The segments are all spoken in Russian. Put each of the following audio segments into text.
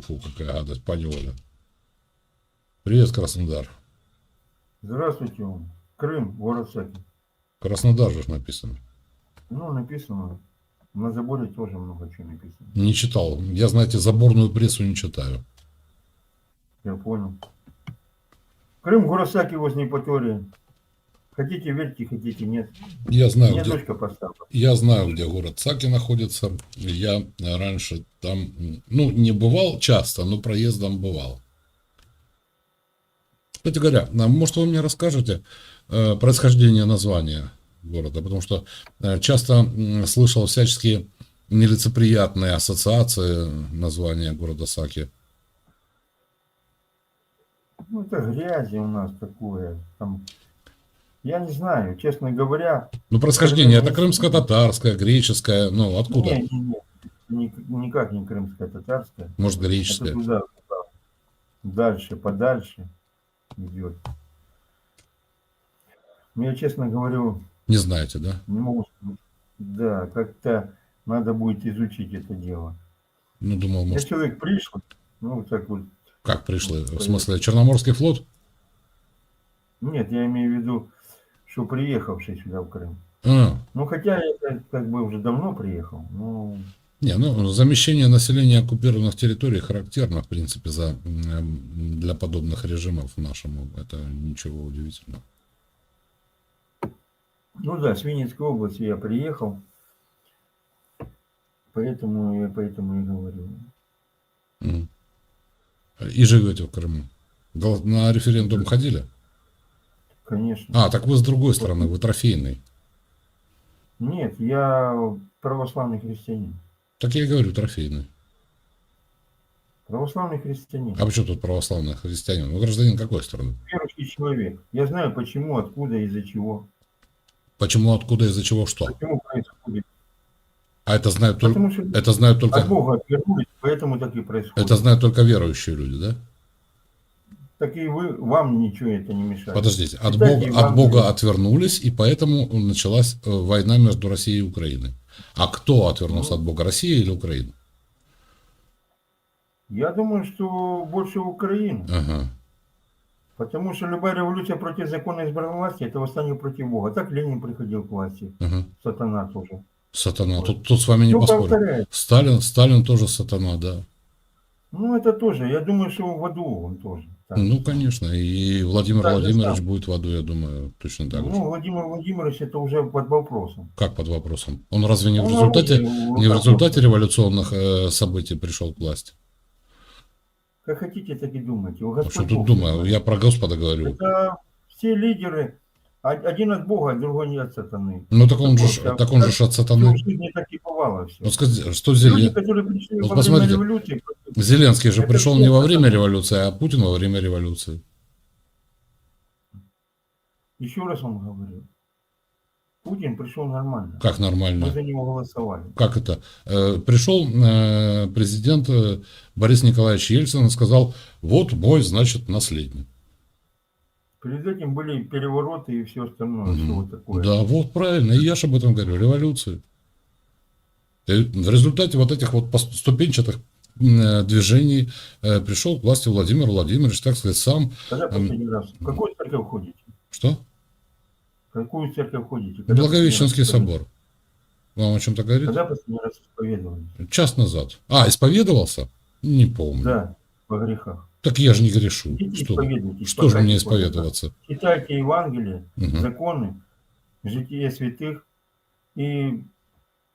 Фу-фу, какая гадость, пани Оля. Привет, Краснодар. Здравствуйте, он. Крым, город Саки. Краснодар же написано. Ну, написано. На заборе тоже много чего написано. Не читал. Я, знаете, заборную прессу не читаю. Я понял. Крым, город Саки возле Ипатории. Хотите верьте, хотите нет. Я знаю, Мне где, я знаю, где город Саки находится. Я раньше там, ну, не бывал часто, но проездом бывал. Кстати говоря, а может вы мне расскажете э, происхождение названия города? Потому что э, часто м, слышал всяческие нелицеприятные ассоциации названия города Саки. Ну, это грязи у нас такое. Там, я не знаю, честно говоря. Ну, происхождение это крымско-татарское, греческое, ну, откуда? Не, не, не, ни- никак не крымская татарская. Может, Это греческое. туда, туда. Дальше, подальше идет. Ну, я честно говорю, Не знаете, да? Не могу. Да, как-то надо будет изучить это дело. Ну, думал, Я может, человек пришлый, ну, так вот. как пришли? В смысле, Черноморский флот? Нет, я имею в виду, что приехавший сюда в Крым. А, Ну, хотя я как, как бы уже давно приехал, ну, не, ну, замещение населения оккупированных территорий характерно, в принципе, за, м, для подобных режимов нашему. Это ничего удивительного. ну да, с Винницкой области я приехал, поэтому я поэтому и говорю. И живете в Крыму. На референдум ходили? Конечно. А, так вы с другой стороны, вы трофейный. Нет, я православный христианин. Так я и говорю, трофейный. Православный христианин. А почему тут православный христианин? Вы гражданин какой страны? Верующий человек. Я знаю, почему, откуда, из-за чего. Почему, откуда, из-за чего, что? Почему происходит. А это знают только, Потому что это знают только, от Бога отвернулись, поэтому так и происходит. это знают только верующие люди, да? Так и вы, вам ничего это не мешает. Подождите, от Бога, от. Бога отвернулись, и поэтому началась э, война между Россией и Украиной. А кто отвернулся Ну. от Бога, Россия или Украина? Я думаю, что больше Украины. Ага. Потому что любая революция против закона избранной власти – это восстание против Бога. Так Ленин приходил к власти, ага. сатана тоже. Сатана. Тут, тут с вами не Ну, поспорю. Сталин, Сталин тоже сатана, да. Ну, это тоже. Я думаю, что в аду он тоже. Так. Ну, конечно. И Владимир Так Владимирович сам. будет в аду, я думаю, точно так же. Ну, Владимир Владимирович это уже под вопросом. Как под вопросом? Он разве не в Он результате, оружие в не в результате революционных э, событий пришел к власти? Как хотите, так и думайте. А что тут думаю? Я про Господа говорю. Это все лидеры. Один от Бога, а другой не от сатаны. Ну, так он же, Такое, так он же от сатаны. жизни так и бывало все. Вот скажите, что Люди, Зелен... которые пришли Вот во посмотрите. время революции, Зеленский же пришел не во время революции, а Путин во время революции. еще раз вам говорю, Путин пришел нормально. Как Мы нормально? за него голосовали. Как это? Э, Пришел э, президент э, Борис Николаевич Ельцин и сказал, вот мой, значит, наследник. Перед этим были перевороты и все остальное, все Мгм. вот такое. Да, вот правильно, и я же об этом говорю, революции. И в результате вот этих вот ступенчатых э, движений э, пришел к власти Владимир Владимирович, так сказать, сам. Когда последний раз? В какую церковь ходите? Что? В какую церковь ходите? Когда Благовещенский собор. Вам о чем-то говорит? Когда последний раз исповедовались? Час назад. А, исповедовался? Не помню. Да, во грехах. Так я же не грешу. Идите Что, что же мне исповедоваться? Читайте Евангелие, Мгм. законы, житие святых и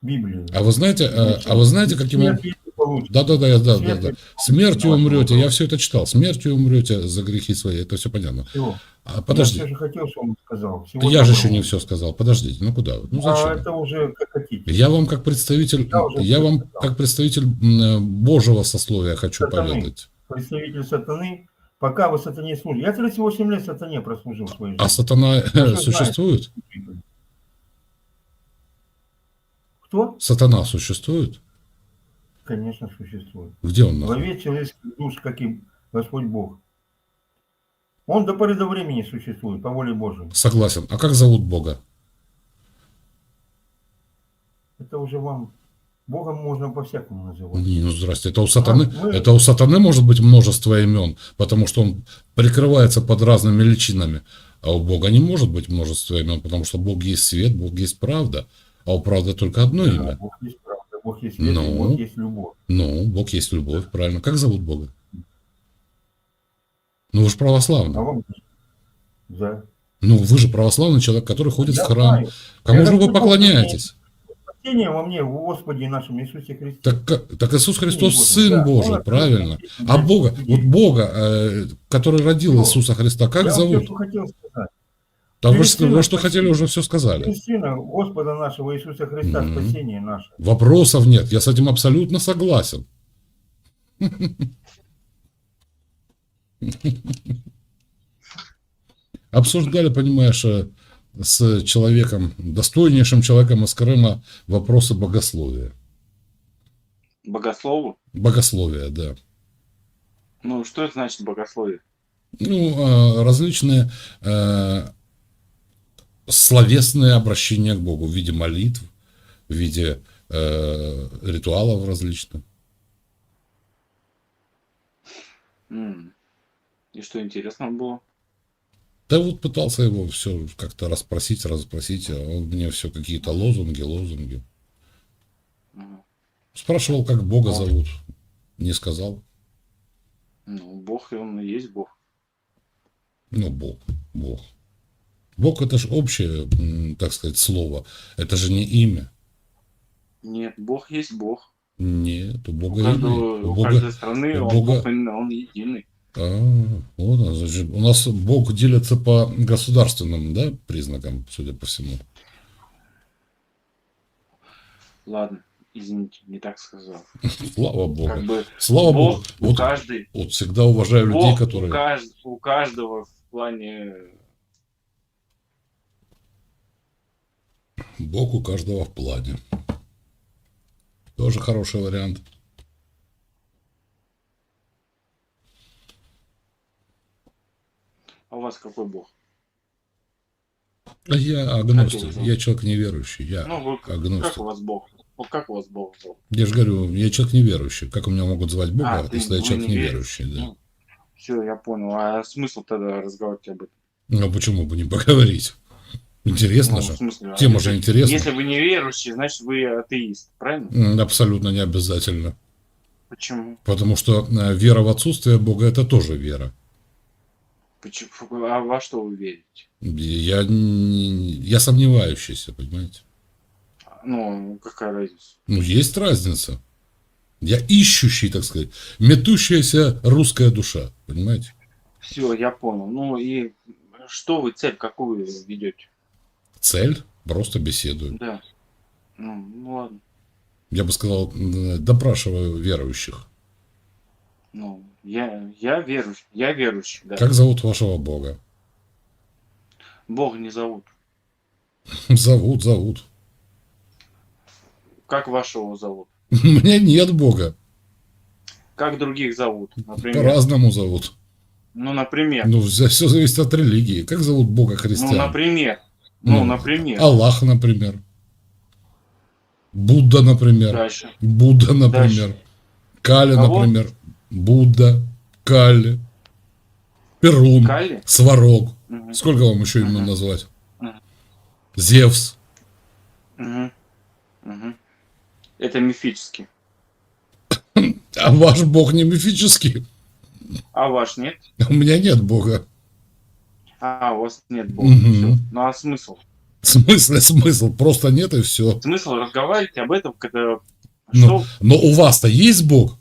Библию. А вы знаете, э, а вы знаете, каким. Да, да, да, да, да, да. Смертью умрете, я все это читал. Смертью умрете за грехи свои, это все понятно. Всё. А подожди, Я же хотел, чтобы он сказал. Всего я же еще не все сказал. Подождите, ну куда? Ну А зачем? это уже как хотите. Я вам как представитель, Я я вам сказал. как представитель м, Божьего сословия хочу Сатаны. поведать. Представитель сатаны, пока вы сатане служите. Я 38 лет сатане прослужил в своей А сатана Я же существует? Кто? Сатана существует? Конечно, существует. Где он Во весь человеческих душ, как и Господь Бог. Он до поры до времени существует, по воле Божьей. Согласен. А как зовут Бога? Это уже вам Богом можно по-всякому называть. Не, ну здрасте, это у сатаны, А, мы- это у сатаны может быть множество имен, потому что он прикрывается под разными личинами. А у Бога не может быть множество имен, потому что Бог есть свет, Бог есть правда, а у правды только одно Да, имя. Бог есть правда, Бог есть свет, и Ну. Бог есть любовь. Ну, Бог есть любовь, правильно. Как зовут Бога? Ну, вы же православный. А вам да. Ну, вы же православный человек, который ходит Я в храм. знаю. Кому Я же вы поклоняетесь? Спасение во мне, в Господе нашем Иисусе Христе. Так, так Иисус Христос Божий, Сын да. Божий, Он правильно. А Бога, вот Бога, э, который родил Ну, Иисуса Христа, как Я зовут? всё, что хотел сказать. Да вы, что- вы Сына что хотели, уже все сказали. Сына Господа нашего Иисуса Христа, Мгм. спасение наше. Вопросов нет, я с этим абсолютно согласен. Обсуждали, понимаешь, э, с человеком, достойнейшим человеком из Крыма вопросы богословия. Богослову? Богословия, да. Ну, что это значит богословие? Ну, э, различные э, словесные обращения к Богу в виде молитв, в виде э, ритуалов различных. И что интересного было? Да вот пытался его все как-то расспросить, расспросить, а он мне все какие-то лозунги, лозунги. Спрашивал, как Бога зовут. Не сказал. Ну, Бог, и он и есть Бог. Ну, Бог, Бог. Бог это же общее, так сказать, слово. Это же не имя. Нет, Бог есть Бог. Нет, у У, Бога каждого, имя. У у Бога, каждой страны у он Бога- Бог, он, он единый. А, вот он, значит, у нас Бог делится по государственным, да, признакам, судя по всему. Ладно, извините, не так сказал. Слава Богу. Как бы Слава Богу. Бог у Вот, каждой, вот всегда уважаю людей, Бог которые... у, кажд- у каждого в плане Бог у каждого в плане. Тоже хороший вариант. А у вас какой Бог? А я агностик, Как я человек неверующий, я Ну, вы, как агностик. у вас Бог? Ну, как у вас Бог? Я же говорю, я человек неверующий. Как у меня могут звать Бога, А, ты- если я человек не неверующий, да. Ну, Все, я понял. А смысл тогда разговаривать об этом? Ну почему бы не поговорить? Интересно Ну, же. смысле, а Тема если- же интересна. Если вы не верующий, значит вы атеист, правильно? Абсолютно не обязательно. Почему? Потому что э, вера в отсутствие Бога это тоже вера. Почему? А во что вы верите? Я, я сомневающийся, понимаете? Ну, какая разница? Ну, есть разница. Я ищущий, так сказать, метущаяся русская душа, понимаете? Все, я понял. Ну и что вы, цель какую ведете? Цель просто беседую. Да. Ну, ну ладно. Я бы сказал, допрашиваю верующих. Ну, я, я верующий. Я верующий, да. Как зовут вашего Бога? Бога не зовут. Зовут, зовут. Как вашего зовут? У меня нет Бога. Как других зовут? По-разному зовут. Ну, например. Ну, все зависит от религии. Как зовут Бога Ну, христиан? например. Ну, Ну, например. Аллах, например. Будда, например. Дальше. Будда, например. Кали, Кого? например. Будда, Кали, Перун, Кали? Сварог. Мгм. Сколько вам еще имен Мгм. назвать? Мгм. Зевс. Мгм. Мгм. Это мифически. А ваш бог не мифический. А ваш нет? У меня нет бога. А, у вас нет Бога. Всё. Ну а смысл? В смысле смысл? Просто нет и все. Смысл разговаривать об этом, когда Ну, что но у вас-то есть бог?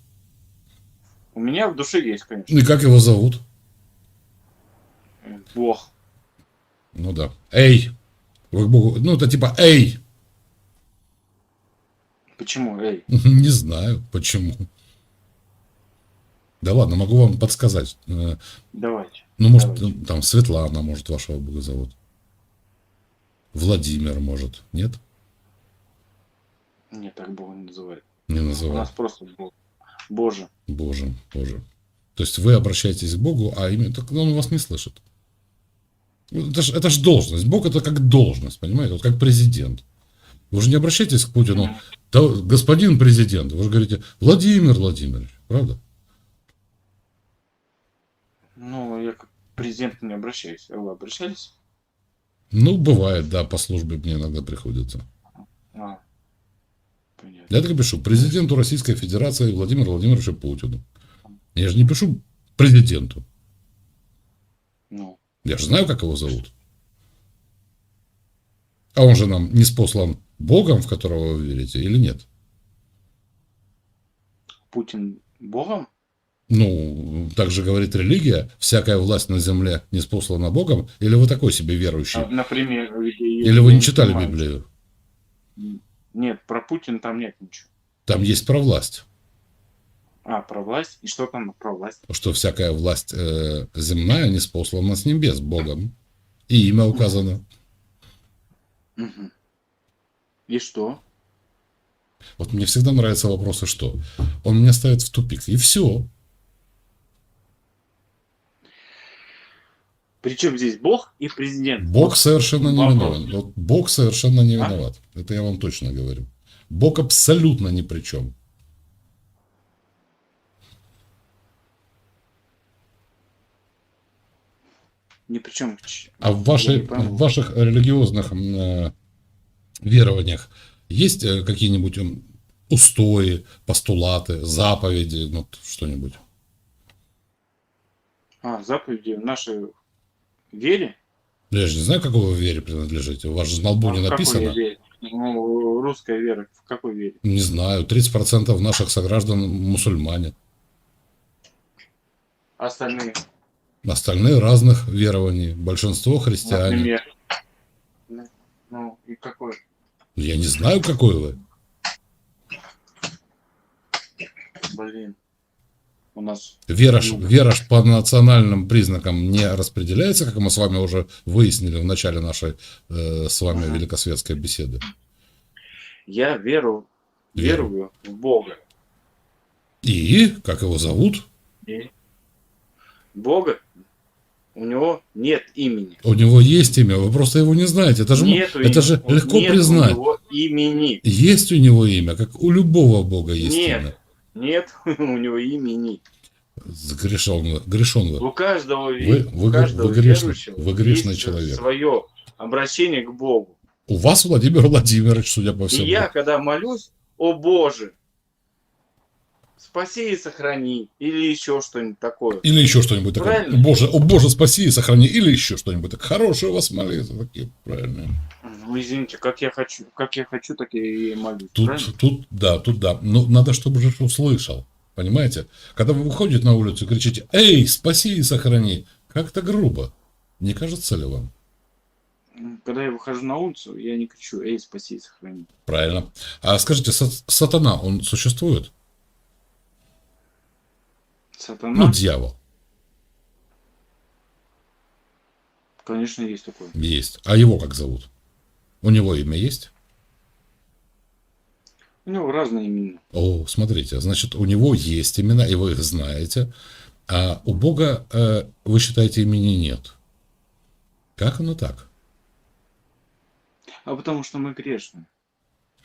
У меня в душе есть, конечно. И как его зовут? Бог. Ну да. Эй. К богу. Ну, это типа эй. Почему? Эй. Не знаю, почему. Да ладно, могу вам подсказать. Э, Давайте. Ну, может, Давайте. там Светлана, может, вашего бога зовут. Владимир, может, нет? Нет, так Бога не называют. Не У называл. нас просто Бог. Боже. Боже, Боже. То есть вы обращаетесь к Богу, а именно так он вас не слышит. Это ж, это ж должность. Бог это как должность, понимаете? Вот как президент. Вы же не обращайтесь к Путину, «Да, господин президент, вы же говорите, Владимир Владимирович, правда? Ну, я к президенту не обращаюсь. А вы обращались? Ну, бывает, да, по службе мне иногда приходится. А. Я так и пишу, президенту Российской Федерации Владимиру Владимировичу Путину. Я же не пишу президенту. Ну, Я же знаю, как его зовут. А он же нам не спослан Богом, в которого вы верите, или нет? Путин богом? Ну, так же говорит религия, всякая власть на земле не спослана Богом, или вы такой себе верующий? А, например, Или вы не читали. Библию? Нет, про Путина там нет ничего. Там есть про власть. А, про власть? И что там про власть? Что всякая власть э, земная не спослана с небес Богом. И имя указано. И что? Вот мне всегда нравятся вопросы «что?». Он меня ставит в тупик. И все. Причем здесь бог и президент? Бог совершенно не вопрос. виноват. Вот Бог совершенно не А? виноват. Это я вам точно говорю. Бог абсолютно ни при чем. Ни при чем. А в, вашей, в ваших религиозных э, верованиях есть э, какие-нибудь устои, постулаты, заповеди, ну, что-нибудь? А, заповеди в нашей вере? Я же не знаю, какой вы вере принадлежите. У вас же на лбу не А какой написано. вере? Ну, русская вера. В какой вере? Не знаю, 30% наших сограждан мусульмане. Остальные, Остальные разных верований. Большинство христиане. например. Ну, Ну, и какой? Я не знаю, какой вы. Блин. У нас Вера, вера по национальным признакам не распределяется, как мы с вами уже выяснили в начале нашей э, с вами Ага. великосветской беседы. я веру, Веру. верую в Бога. И, как его зовут? И Бога у него нет имени. У него есть имя, вы просто его не знаете. Это же, Нету это имени. же легко нет признать. У него имени. Есть у него имя, как у любого бога есть Нет. имя. Нет у него имени. Грешен вы. У каждого, Вы- вы у каждого вы грешный- вы грешный есть человек. свое обращение к Богу. У вас Владимир Владимирович, судя по И всему. я, когда молюсь, о Боже, спаси и сохрани, или еще что-нибудь такое. Или еще что-нибудь такое. Правильно. Боже, о Боже, спаси и сохрани. Или еще что-нибудь. Так хорошие у вас молитвы такие, правильные. Ну, извините, как я хочу, как я хочу, так я и молюсь. Тут, правильно? тут, да, тут да. Но надо, чтобы же услышал. Понимаете? Когда вы выходите на улицу и кричите, эй, спаси и сохрани, как-то грубо. Не кажется ли вам? Когда я выхожу на улицу, я не кричу, эй, спаси и сохрани. Правильно. А скажите, са- сатана, он существует? Сатана, Ну, дьявол. конечно, есть такое. Есть. А его как зовут? У него имя есть? У него разные имена. О, смотрите, значит, у него есть имена, и вы их знаете, а у Бога, э, вы считаете, имени нет. Как оно так? А потому что мы грешны.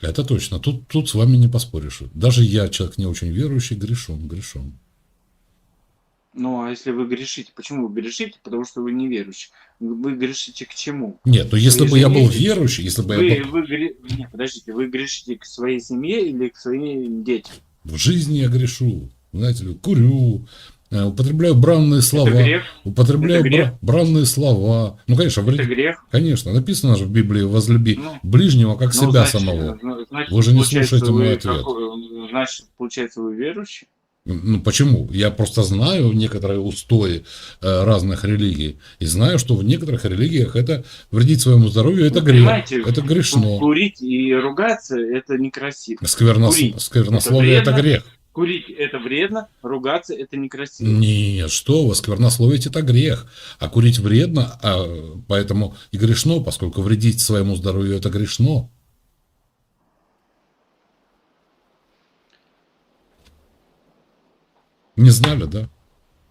Это точно. Тут, тут с вами не поспоришь. Даже я, человек не очень верующий, грешен, грешен. Ну, а если вы грешите, почему вы грешите? Потому что вы неверующий. Вы грешите к чему? Нет, ну если Вы бы я был верующий, если бы я Вы, был вы гре- Нет, подождите, вы грешите к своей семье или к своим детям? в жизни я грешу, знаете ли, курю, э, употребляю бранные слова, Это грех? употребляю Это грех? бра- бранные слова. Ну, конечно, Это вреди- грех? конечно, написано же в Библии «возлюби Ну, ближнего, как Ну, себя значит, самого». ну, значит, Вы же не слушаете мой ответ. какой- Значит, получается, вы верующий? Ну почему? Я просто знаю некоторые устои э, разных религий и знаю, что в некоторых религиях это вредить своему здоровью, это Вы грех, это грешно. Курить и ругаться – это некрасиво. Сквернос- курить Сквернословие это это, грех. Курить – это вредно, ругаться – это некрасиво. Нет, что вы, сквернословить это грех, а курить вредно, а, поэтому и грешно, поскольку вредить своему здоровью это грешно. Не знали, да?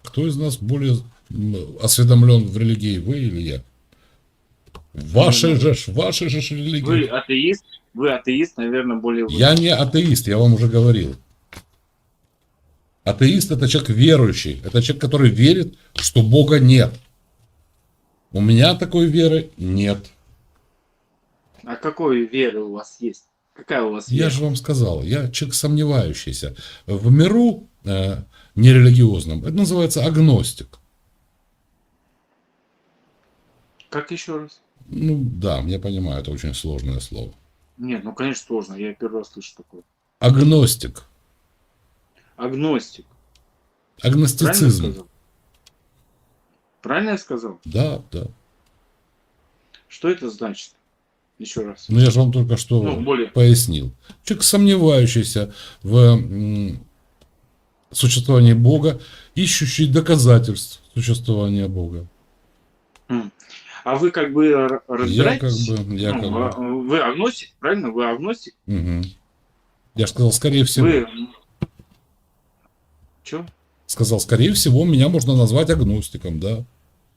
Кто из нас более осведомлен в религии, вы или я? В Вашей же, вашей же религии. Вы атеист, Вы атеист, наверное, более... Я не атеист, я вам уже говорил. Атеист это человек верующий, это человек, который верит, что Бога нет. У меня такой веры нет. А какой веры у вас есть? Какая у вас Я вера? же вам сказал, я человек сомневающийся. В миру э, нерелигиозном это называется агностик. Как еще раз? Ну да, я понимаю, это очень сложное слово. Нет, ну конечно сложно, я первый раз слышу такое. Агностик. Агностик. Правильно Агностицизм. сказал? Правильно я сказал? Да, да. Что это значит? Еще раз. Ну я же вам только что Ну, более. пояснил. Человек, сомневающийся в м, существовании Бога, ищущий доказательств существования Бога. А вы как бы р- Я как разбираетесь? бы, я Ну, как а- бы. Вы агностик, правильно? Вы агностик? Мгм. Я же сказал, скорее всего. Вы... Че? Сказал, скорее всего, меня можно назвать агностиком, да.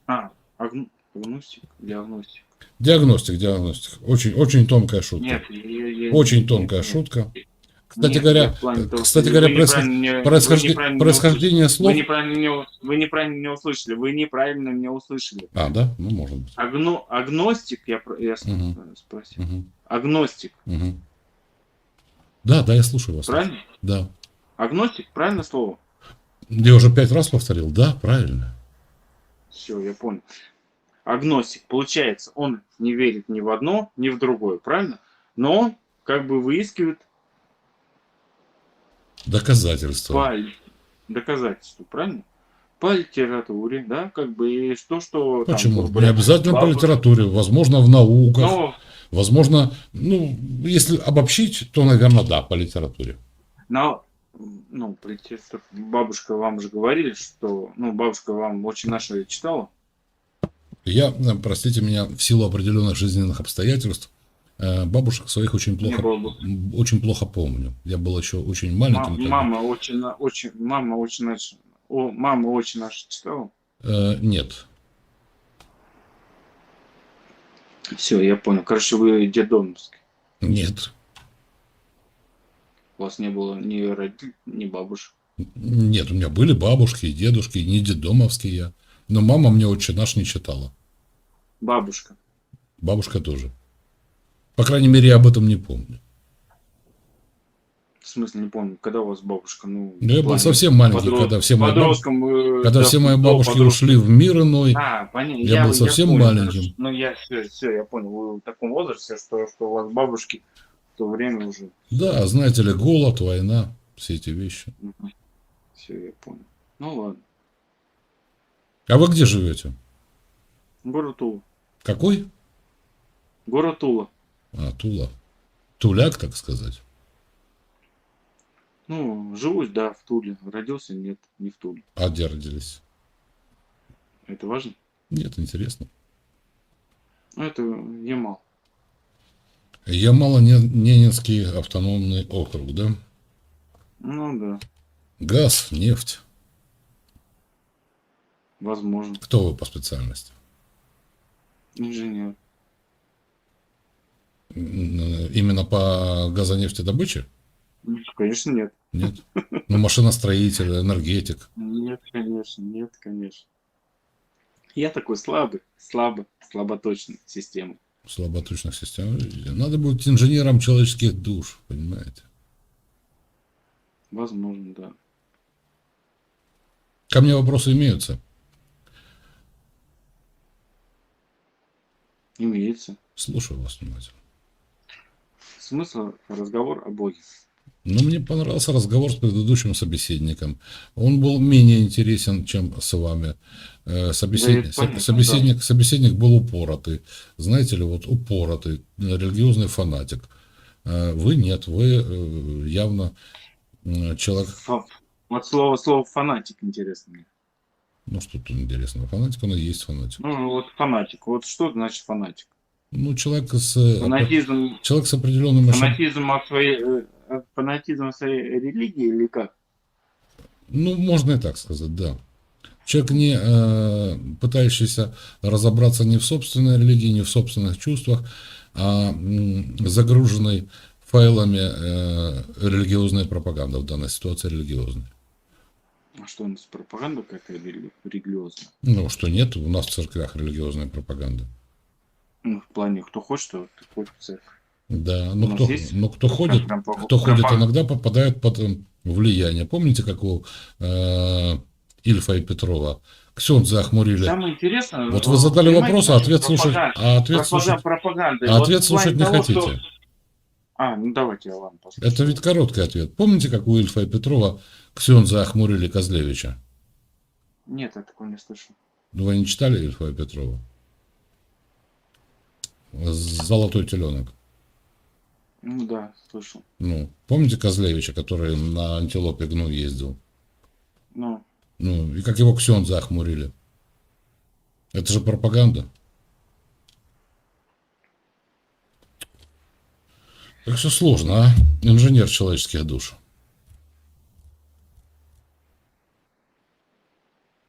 А, агн- агностик или агностик? Диагностик, диагностик. Очень, очень тонкая шутка. Нет, я- я- Очень нет, тонкая нет. шутка. Кстати Нет, говоря, плане кстати говоря, происход- происхождение слов. Вы неправильно, у- вы неправильно меня услышали. Вы неправильно меня услышали. А, да? Ну, может быть. Агно, агностик, я, я Мгм. спросил. Мгм. Агностик, Мгм. Да, да, я слушаю вас. правильно? Да. Агностик, правильно слово? Я уже пять раз повторил. Да, правильно. Все, я понял. Агностик, получается, он не верит ни в одно, ни в другое, правильно? Но он как бы выискивает Доказательства. по доказательству, правильно? По литературе, да, как бы и что, что там, Почему? грубо Не обязательно по бабушка- литературе, возможно, в науках, Ну, возможно, ну, если обобщить, то, наверное, да, по литературе. на, ну, по бабушка вам же говорили, что, ну, бабушка вам очень наша читала. Я, простите меня, в силу определенных жизненных обстоятельств, бабушек своих очень плохо, очень плохо помню. Я был еще очень Ма- маленьким. тогда. мама очень, очень, мама очень о, мама очень наша читала. Э, нет. Все, я понял. Короче, вы дедомовский. Нет. У вас не было ни родителей, ни бабушек. Нет, у меня были бабушки и дедушки, не дедомовские я. Но мама мне отче наш не читала. Бабушка. Бабушка тоже. По крайней мере, я об этом не помню. В смысле, не помню, когда у вас бабушка, ну... Но я был совсем маленький, подрос- когда все мои бабушки, подростком, э, когда до- все мои бабушки подростка. ушли в мир иной. А, понятно. Я был совсем понял, маленьким. Ну, я все, все, я понял. Вы в таком возрасте, что, что у вас бабушки в то время уже... Да, знаете ли, голод, война, все эти вещи. Все, я понял. Ну, ладно. А вы где живете? Город Тула. Какой? Город Тула. А, Тула. Туляк, так сказать. Ну, живу, да, в Туле. Родился, нет, не в Туле. А где родились? Это важно? Нет, интересно. Ну, это Ямал. Ямало-Ненецкий автономный округ, да? Ну, да, Газ, нефть. возможно. Кто вы по специальности? Инженер. Именно по газонефтедобыче? Ну, Конечно, нет. Нет. Ну, машиностроитель, энергетик. Нет, конечно, нет, конечно. Я такой слабый, слабый, слаботочный система. слаботочных систем. Надо быть инженером человеческих душ, понимаете? Возможно, да. Ко мне вопросы имеются. Имеется. Слушаю вас внимательно. Смысл разговор о Боге. Но мне понравился разговор с предыдущим собеседником. Он был менее интересен, чем с вами. Э, Собеседник, Да, понятно, собеседник, собеседник был упоротый. Знаете ли, вот упоротый, религиозный фанатик. Э, Вы нет, вы э, явно человек, Вот слово, слово фанатик интересно мне. ну что тут интересного, фанатик, он и есть фанатик. Ну, вот фанатик. Вот что значит фанатик? Ну, человек с, Фанатизм, человек с определенным фанатизм от своей, э, фанатизм от своей религии или как? Ну, можно и так сказать, да. Человек, не э, пытающийся разобраться ни в собственной религии, ни в собственных чувствах, а м, загруженной файлами э, религиозной пропаганды, в данной ситуации религиозной. А что у нас пропаганда какая-то рели- религиозная? Ну, что нет у нас в церквях религиозной пропаганды. Ну, в плане, кто хочет, то ходит в церковь. Да, У ну кто, есть ну, кто ходит, Прям кто ходит пропаг- иногда, попадает под э, влияние. Помните, как у э, Ильфа и Петрова Ксенза охмурили? Самое интересное... Вот э, вы задали вопрос, а ответ слушать, а ответ слушать, пропаганда. а Вот ответ в плане слушать не того, что- хотите. А, ну давайте я вам послушаю. Это ведь короткий ответ. Помните, как у Ильфа и Петрова Ксенза охмурили Козлевича? Нет, я такого не слышал. Вы не читали Ильфа и Петрова? Золотой теленок. Ну да, слышал. Ну, помните Козлевича, который на антилопе гну ездил? Ну, Ну, и как его Ксенза охмурили? Это же пропаганда. Так все сложно, а? Инженер человеческих душ.